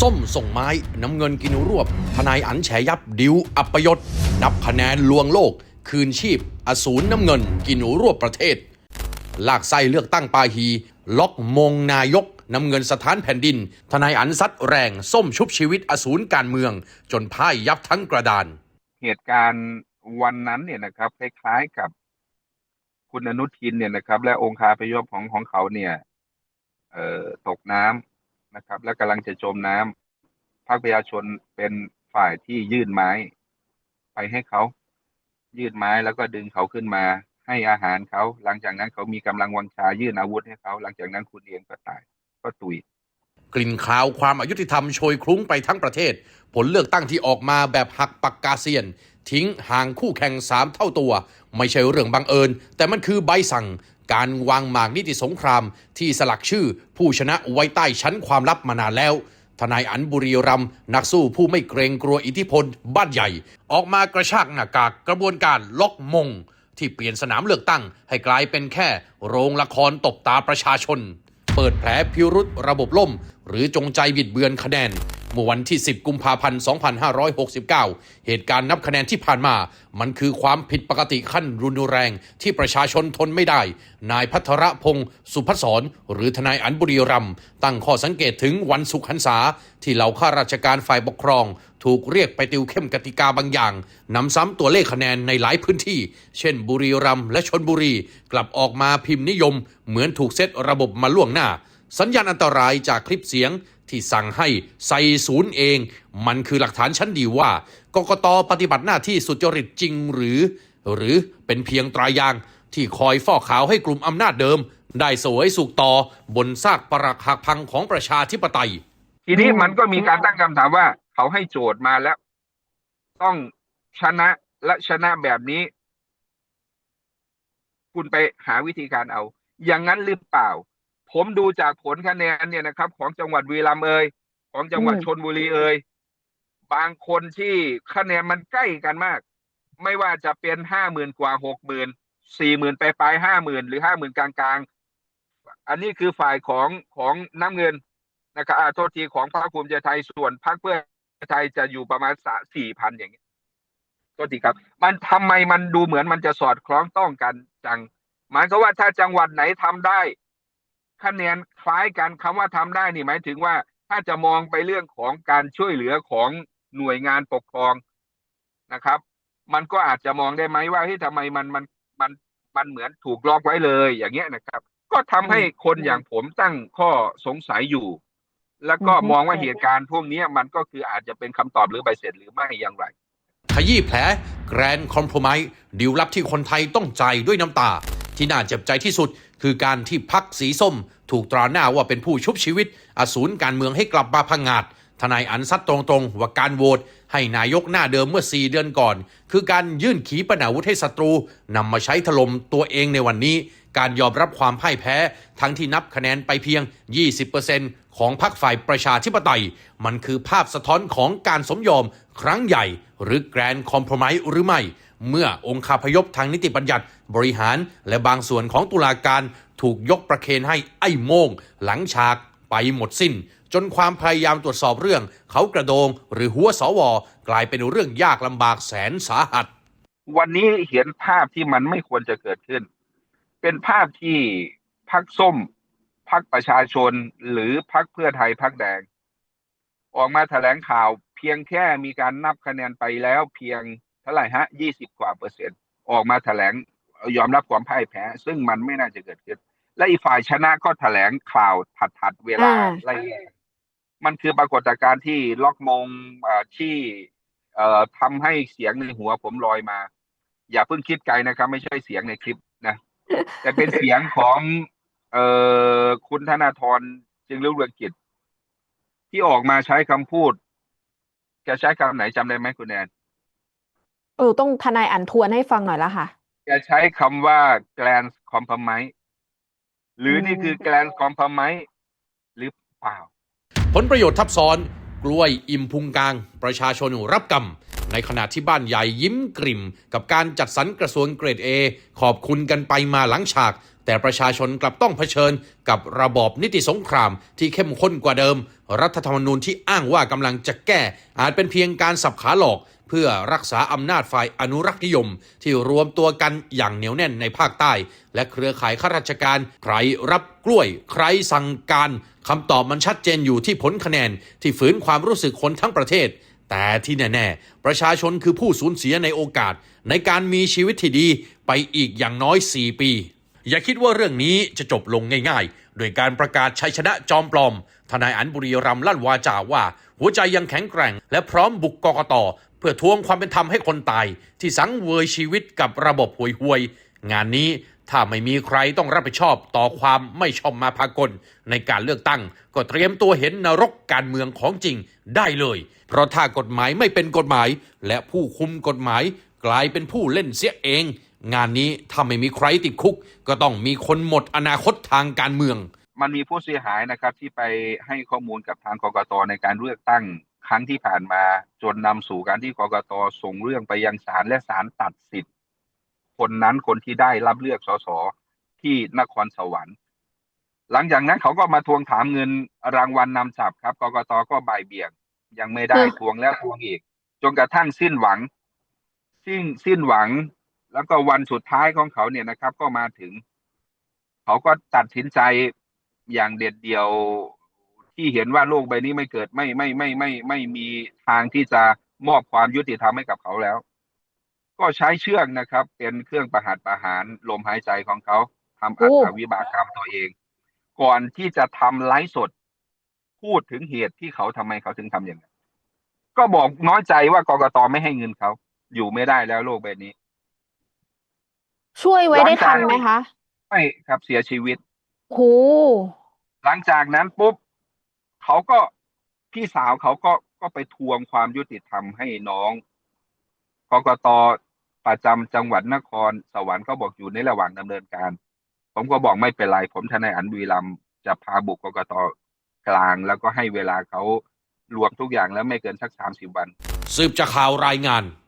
ส้มส่งไม้ น้ำเงินกินรวบ ทนายอันแฉยับดิวอัปยศ นับคะแนนลวงโลก คืนชีพ อสูรน้ำเงิน กินรวบประเทศ ลากไส้เลือกตั้งปาฮี ล็อกมงนายก น้ำเงินสถานแผ่นดิน ทนายอันซัดแรง ส้มชุบชีวิตอสูรการเมือง จนพ่ายยับทั้งกระดาน เหตุการณ์วันนั้นเนี่ยนะครับคล้ายๆกับคุณอนุทินเนี่ยนะครับ และองค์คาพยพของของเขาเนี่ย เอ่อตกน้ำ นะครับ และกำลังจะจมน้ำภาคประชาชนเป็นฝ่ายที่ยื่นไม้ ไปให้เขายื่นไม้แล้วก็ดึงเขาขึ้นมา ให้อาหารเขาหลังจากนั้นเขามีกำลังวังชายื่นอาวุธให้เขา หลังจากนั้นคุณเองก็ตายก็ตุยกลิ่นคาวความอายุติธรรมโชยคลุ้งไปทั้งประเทศ ผลเลือกตั้งที่ออกมาแบบหักปากกาเซียน ทิ้งห่างคู่แข่งสามเท่าตัว ไม่ใช่เรื่องบังเอิญ แต่มันคือใบสั่ง การวางหมากนิติสงครามที่สลักชื่อผู้ชนะไว้ใต้ชั้นความลับมานานแล้ว ทนายอันบุรีรัมนักสู้ผู้ไม่เกรงกลัวอิทธิพล บ้านใหญ่ ออกมากระชากหน้ากากกระบวนการล็อกมง ที่เปลี่ยนสนามเลือกตั้ง ให้กลายเป็นแค่ โรงละครตบตาประชาชน เปิดแผลพิรุษระบบล่ม หรือจงใจบิดเบือนคะแนน เมื่อวันที่ 10 กุมภาพันธ์ 2569 เหตุการณ์นับคะแนนที่ผ่านมา มันคือความผิดปกติขั้นรุนแรงที่ประชาชนทนไม่ได้ นายพัทรพงศ์สุพัศรหรือทนายอันบุรีรัมตั้งข้อสังเกตถึงวันสุขหันษา ที่เหล่าข้าราชการฝ่ายปกครอง ถูกเรียกไปติวเข้มกติกาบางอย่างนำซ้ำตัวเลขคะแนนในหลายพื้นที่ เช่น บุรีรัมและชนบุรี กลับออกมาพิมพ์นิยม เหมือนถูกเซตระบบมาล่วงหน้า สัญญาณอันตรายจากคลิปเสียง ที่สั่งให้ใส่ศูนย์เอง มันคือหลักฐานชั้นดีว่ากกตปฏิบัติหน้าที่สุจริตจริงหรือ หรือเป็นเพียงตรายางที่คอยฟอกขาวให้กลุ่มอำนาจเดิม ได้สวยสุกต่อบนซากปรักหักพังของประชาธิปไตย ทีนี้มันก็มีการตั้งคำถามว่า เขาให้โจทย์มาแล้ว ต้องชนะและชนะแบบนี้ คุณไปหาวิธีการเอา อย่างนั้นหรือเปล่า ผมดูจากผลคะแนนเนี่ยนะครับ ของจังหวัดบุรีรัมย์เอ่ยของจังหวัดอืมชนบุรีเอ่ยบางคนที่คะแนนมันใกล้กันมาก ไม่ว่าจะเป็นห้าหมื่นกว่าหกหมื่นสี่หมื่นไปปลายห้าหมื่นหรือห้าหมื่นกลางๆอันนี้คือฝ่ายของของน้ำเงินนะครับอ่าโทษทีของพรรคภูมิใจไทยส่วนพรรคเพื่อไทยจะอยู่ประมาณสามสี่พันอย่างนี้โทษทีครับ มันทำไมมันดูเหมือนมันจะสอดคล้องต้องกันจังหมายก็ว่าถ้าจังหวัดไหนทำได้ คะแนนคล้ายกันคำว่าทำได้นี่หมายถึงว่าถ้าจะมองไปเรื่องของการช่วยเหลือของหน่วยงานปกครองนะครับ มันก็อาจจะมองได้ไหมว่าเฮ้ยทำไมมันมันมันมันเหมือนถูกล็อกไว้เลย อย่างเงี้ยนะครับ ก็ทำให้คนอย่างผมตั้งข้อสงสัยอยู่ แล้วก็อือฮึมองว่าเหตุการณ์พวกเนี้ยมันก็คืออาจจะเป็นคำตอบหรือใบเสร็จหรือไม่อย่างไรขยี้แผลแกรนคอม p พ o ไม e ดิวลับที่คนไทยต้องใจายด้วยน้ำตา ที่น่าเจ็บใจที่สุด คือการที่พักสีส้ม ถูกตราหน้าว่าเป็นผู้ชุบชีวิต อสูรการเมืองให้กลับมาพังงาดทนายอันซัดตรงๆ ว่าการโหวตให้นายกหน้าเดิมเมื่อ 4 เดือนก่อน คือการยื่นขีปนาวุธให้ศัตรูนำมาใช้ถล่มตัวเองในวันนี้ การยอมรับความพ่ายแพ้ ทั้งที่นับคะแนนไปเพียง 20%ของพรรคฝ่ายประชาธิปไตย มันคือภาพสะท้อนของการสมยอมครั้งใหญ่ หรือแกรนคอม p พ o ไม e หรือไม่ เมื่อองค์คาพยพทางนิติบัญญัติบริหารและบางส่วนของตุลาการถูกยกประเคนให้ไอ้โมง หลังฉากไปหมดสิ้น จนความพยายามตรวจสอบเรื่อง เขากระโดงหรือหัวสวกลายเป็นเรื่องยากลำบากแสนสาหัส วันนี้เห็นภาพที่มันไม่ควรจะเกิดขึ้น เป็นภาพที่พักส้มพักประชาชนหรือพักเพื่อไทยพักแดง ออกมาแถลงข่าวเพียงแค่มีการนับคะแนนไปแล้วเพียง ท่าไหร่ฮะยี่สิบกว่าเปอร์เซ็นต์ออกมาแถลงยอมรับความพ่ายแพ้ ซึ่งมันไม่น่าจะเกิดขึ้น และอีกฝ่ายชนะก็แถลงข่าวถัดๆเวลาอ่าไล่เลี่ยกันมันคือปรากฏการณ์ที่ล็อกมงเอ่อที่เอ่อทำให้เสียงในหัวผมลอยมา อย่าเพิ่งคิดไกลนะครับ ไม่ใช่เสียงในคลิปนะ แต่เป็นเสียงของเอ่อคุณธนาธรจึงรุ่งเรืองกิจ ที่ออกมาใช้คำพูดแกใช้คำไหนจำได้ไหมคุณแอน เออต้องทนายอันทวนให้ฟังหน่อยละค่ะแกใช้คำว่า grand compromise หรือนี่คือ grand compromise หรือเปล่า ผลประโยชน์ทับซ้อน กล้วยอิ่มพุงกลาง ประชาชนรับกรรม ในขณะที่บ้านใหญ่ยิ้มกริ่ม กับการจัดสรรกระทรวงเกรด A ขอบคุณกันไปมาหลังฉาก แต่ประชาชนกลับต้องเผชิญกับระบอบนิติสงครามที่เข้มข้นกว่าเดิม รัฐธรรมนูญที่อ้างว่ากำลังจะแก้ อาจเป็นเพียงการสับขาหลอกเพื่อรักษาอำนาจฝ่ายอนุรักษ์นิยม ที่รวมตัวกันอย่างเหนียวแน่นในภาคใต้ และเครือข่ายข้าราชการ ใครรับกล้วย ใครสั่งการคำตอบมันชัดเจนอยู่ที่ผลคะแนนที่ฝืนความรู้สึกคนทั้งประเทศ แต่ที่แน่ๆ ประชาชนคือผู้สูญเสียในโอกาสในการมีชีวิตที่ดีไปอีกอย่างน้อย 4 ปี อย่าคิดว่าเรื่องนี้จะจบลงง่ายๆ โดยการประกาศชัยชนะจอมปลอม ทนายอันบุรีรัมลั่นวาจาว่า หัวใจยังแข็งแกร่ง และพร้อมบุกกกตเพื่อทวงความเป็นธรรมให้คนตาย ที่สังเวยชีวิตกับระบบห่วยๆงานนี้ ถ้าไม่มีใครต้องรับผิดชอบต่อความไม่ชอบมาพากล ในการเลือกตั้ง ก็เตรียมตัวเห็นนรกการเมืองของจริงได้เลย เพราะถ้ากฎหมายไม่เป็นกฎหมาย และผู้คุมกฎหมาย กลายเป็นผู้เล่นเสียเอง งานนี้ถ้าไม่มีใครติดคุก ก็ต้องมีคนหมดอนาคตทางการเมือง มันมีผู้เสียหายนะครับที่ไปให้ข้อมูลกับทางกกตในการเลือกตั้งครั้งที่ผ่านมา จนนำสู่การที่กกตส่งเรื่องไปยังศาลและศาลตัดสิทธิ์ คนนั้นคนที่ได้รับเลือกสสที่นครสวรรค์ หลังจากนั้นเขาก็มาทวงถามเงินรางวัลนนำจับครับกกตก็บ่ายเบี่ยง ยังไม่ได้อืมทวงแล้วทวงอีก จนกระทั่งสิ้นหวัง สิ้นสิ้นหวัง แล้วก็วันสุดท้ายของเขาเนี่ยนะครับ ก็มาถึง เขาก็ตัดสินใจอย่างเด็ดเดี่ยวที่เห็นว่าโลกใบนี้ไม่เกิดไม่ไม่ไม่ไม่ไม่ไม่มีทางที่จะมอบความยุติธรรมให้กับเขาแล้ว ก็ใช้เชือกนะครับ เป็นเครื่องประหัตประหารลมหายใจของเขาทำอัตวิบากกรรมตัวเอง ก่อนที่จะทำไลฟ์สด พูดถึงเหตุที่เขาทำไมเขาถึงทำอย่างนั้นก็บอกน้อยใจว่ากกตไม่ให้เงินเขา อยู่ไม่ได้แล้วโลกใบนี้ ช่วยไว้ได้ทันไหมคะไม่ครับเสียชีวิตโหหลังจากนั้นปุ๊บเขาก็พี่สาวเขาก็ก็ไปทวงความยุติธรรมให้น้องกกต ประจำจังหวัดนครสวรรค์เขาบอกอยู่ในระหว่างดำเนินการ ผมก็บอกไม่เป็นไร ผมทนายอันวีรัมจะพาบุกกกตกลาง แล้วก็ให้เวลาเขารวมทุกอย่างแล้วไม่เกินสักสามสิบวัน สืบจากข่าวรายงาน